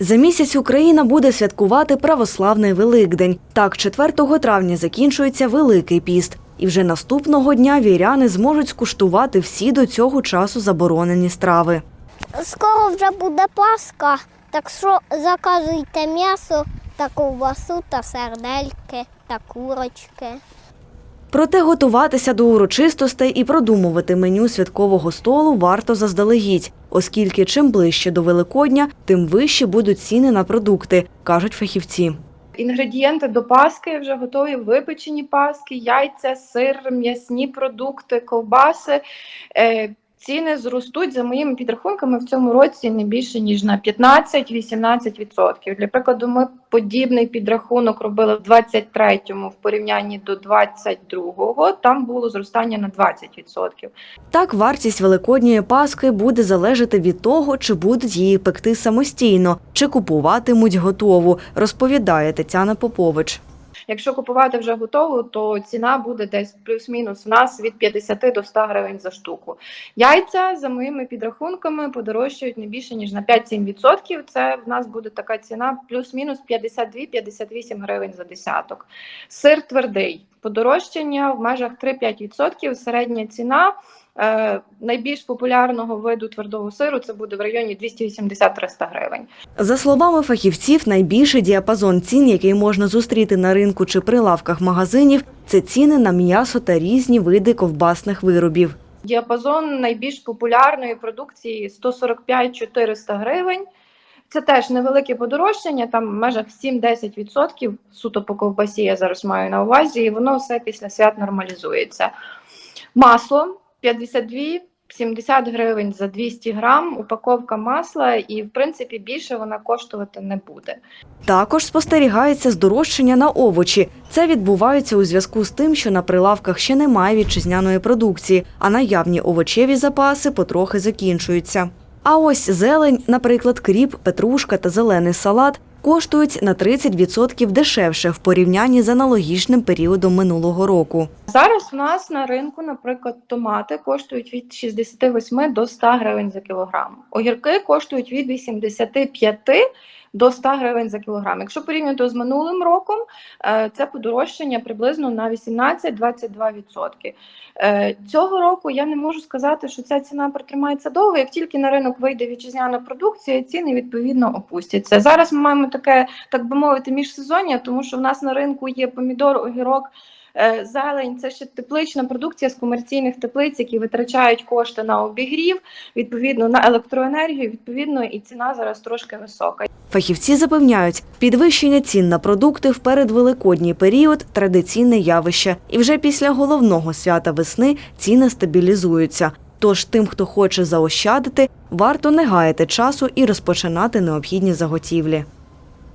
За місяць Україна буде святкувати православний Великдень. Так, 4 травня закінчується Великий піст. І вже наступного дня віряни зможуть скуштувати всі до цього часу заборонені страви. Скоро вже буде Пасха, так що заказуйте м'ясо та ковбасу та сердельки та курочки. Проте готуватися до урочистостей і продумувати меню святкового столу варто заздалегідь, оскільки чим ближче до Великодня, тим вищі будуть ціни на продукти, кажуть фахівці. Інгредієнти до паски вже готові випечені паски, яйця, сир, м'ясні продукти, ковбаси. Ціни зростуть за моїми підрахунками в цьому році не більше ніж на 15-18%. Для прикладу, ми подібний підрахунок робили в 23-му в порівнянні до 22-го. Там було зростання на 20%. Так, вартість великодньої паски буде залежати від того, чи будуть її пекти самостійно, чи купуватимуть готову, розповідає Тетяна Попович. Якщо купувати вже готову, то ціна буде десь плюс-мінус в нас від 50 до 100 гривень за штуку. Яйця, за моїми підрахунками, подорожчають не більше ніж на 5-7%. Це в нас буде така ціна плюс-мінус 52-58 гривень за десяток. Сир твердий. Подорожчання в межах 3-5%. Середня ціна е, найбільш популярного виду твердого сиру це буде в районі 280-300 гривень. За словами фахівців, найбільший діапазон цін, який можна зустріти на ринку чи прилавках магазинів, це ціни на м'ясо та різні види ковбасних виробів. Діапазон найбільш популярної продукції 145-400 гривень. Це теж невелике подорожчання, там в межах 7-10% суто по ковбасі я зараз маю на увазі, і воно все після свят нормалізується. Масло 52-70 гривень за 200 грам, упаковка масла, і в принципі більше вона коштувати не буде. Також спостерігається здорожчання на овочі. Це відбувається у зв'язку з тим, що на прилавках ще немає вітчизняної продукції, а наявні овочеві запаси потрохи закінчуються. А ось зелень, наприклад, кріп, петрушка та зелений салат коштують на 30% дешевше в порівнянні з аналогічним періодом минулого року. Зараз у нас на ринку, наприклад, томати коштують від 68 до 100 гривень за кілограм. Огірки коштують від 85 до 100 гривень за кілограм. Якщо порівняти з минулим роком, е, це подорожчання приблизно на 18-22%. Е, Цього року я не можу сказати, що ця ціна протримається довго. Як тільки на ринок вийде вітчизняна продукція, ціни відповідно опустяться. Зараз ми маємо таке, так би мовити, міжсезоння, тому що в нас на ринку є помідор, огірок. Е, Зелень це ще теплична продукція з комерційних теплиць, які витрачають кошти на обігрів, відповідно на електроенергію. Відповідно, і ціна зараз трошки висока. Фахівці запевняють, підвищення цін на продукти в передвеликодній період традиційне явище, і вже після головного свята весни ціни стабілізуються. Тож тим, хто хоче заощадити, варто не гаяти часу і розпочинати необхідні заготівлі.